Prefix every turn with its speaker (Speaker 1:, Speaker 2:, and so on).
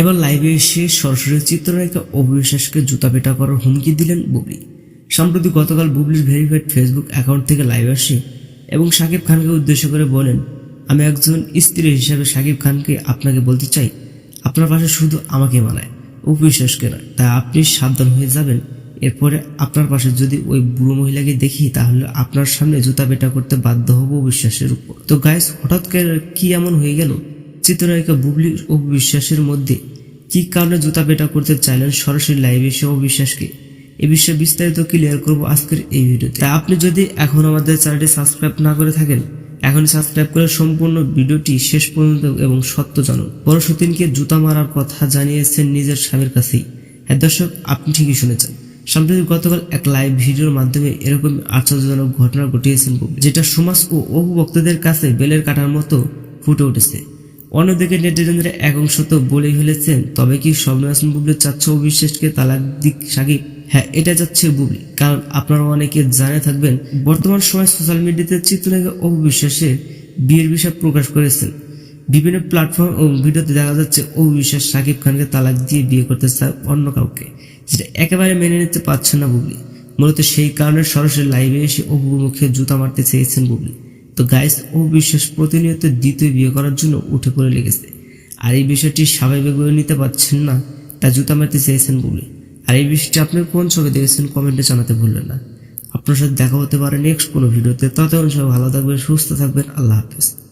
Speaker 1: এবার লাইভে এসে সরাসরি চিত্রনায়িকা অবিশ্বাসকে জুতা পেটা করার হুমকি দিলেন বুবলি। সম্প্রতি গতকাল বুবলির ভেরিফাইড ফেসবুক অ্যাকাউন্ট থেকে লাইভ আসে এবং শাকিব খানকে উদ্দেশ্য করে বলেন, আমি একজন স্ত্রী হিসাবে শাকিব খানকে আপনাকে বলতে চাই। আপনার পাশে শুধু আমাকে মানায় অবিশ্বাসকে নয়। তাই আপনি সাবধান হয়ে যাবেন। এরপরে আপনার পাশে যদি ওই বুড়ো মহিলাকে দেখি, তাহলে আপনার সামনে জুতা পেটা করতে বাধ্য হব বিশ্বাসের উপর। তো গাইস হঠাৎ কি এমন হয়ে গেল? চিত্রনায়িকা বুবলি ও বিশ্বাসের মধ্যে কি কারণে জুতা পেটা করতে চাইলেন সরাসরি লাইভে এসে অবিশ্বাসকে এ বিষয়ে বিস্তারিত ক্লিয়ার করব আজকের এই ভিডিওতে। তাই আপনি যদি এখন আমাদের চ্যানেলটি সাবস্ক্রাইব না করে থাকেন এখন সাবস্ক্রাইব করে সম্পূর্ণ ভিডিওটি শেষ পর্যন্ত এবং সত্য জানুন সতীনকে জুতা মারার কথা জানিয়েছেন নিজের স্বামীর কাছেই। হ্যাঁ দর্শক, আপনি ঠিকই শুনেছেন। সম্প্রতি গতকাল এক লাইভ ভিডিওর মাধ্যমে এরকম আশ্চর্যজনক ঘটনা ঘটিয়েছেন যেটা সমাজ ও অভিভক্তদের কাছে বেলের কাটার মতো ফুটে উঠেছে। অন্যদিকে নেটিজেনরা এক অংশ তো বলেই ফেলেছেন, তবে কি স্বপ্ন হাসান বুবলি চাচ্ছে অবিশ্বাসকে তালাক দিক সাকিব? হ্যাঁ এটা যাচ্ছে বুবলি, কারণ আপনারা অনেকে জানে থাকবেন, বর্তমান সময় সোশ্যাল মিডিয়াতে চিত্রনায়িকা অবিশ্বাসের বিয়ের বিষয় প্রকাশ করেছেন। বিভিন্ন প্ল্যাটফর্ম ও ভিডিওতে দেখা যাচ্ছে অবিশ্বাস সাকিব খানকে তালাক দিয়ে বিয়ে করতে চায় অন্য কাউকে, যেটা একেবারে মেনে নিতে পারছে না বুবলি। মূলত সেই কারণে সরাসরি লাইভে এসে অপুর মুখে জুতা মারতে চেয়েছেন বুবলি। তো গাইস ও বিশ্বাস প্রতিনিয়ত দ্বিতীয় বিয়ে করার জন্য উঠে পড়ে লেগেছে। আর এই বিষয়টি স্বাভাবিক স্বাভাবিকভাবে নিতে পারছেন না তা জুতা মারতে চেয়েছেন বলে। আর এই বিষয়টি আপনি কোন ছবি দেখেছেন কমেন্টে জানাতে ভুললেন না। আপনার সাথে দেখা হতে পারে নেক্সট কোনো ভিডিওতে। ততক্ষণ সবাই ভালো থাকবেন, সুস্থ থাকবেন। আল্লাহ হাফেজ।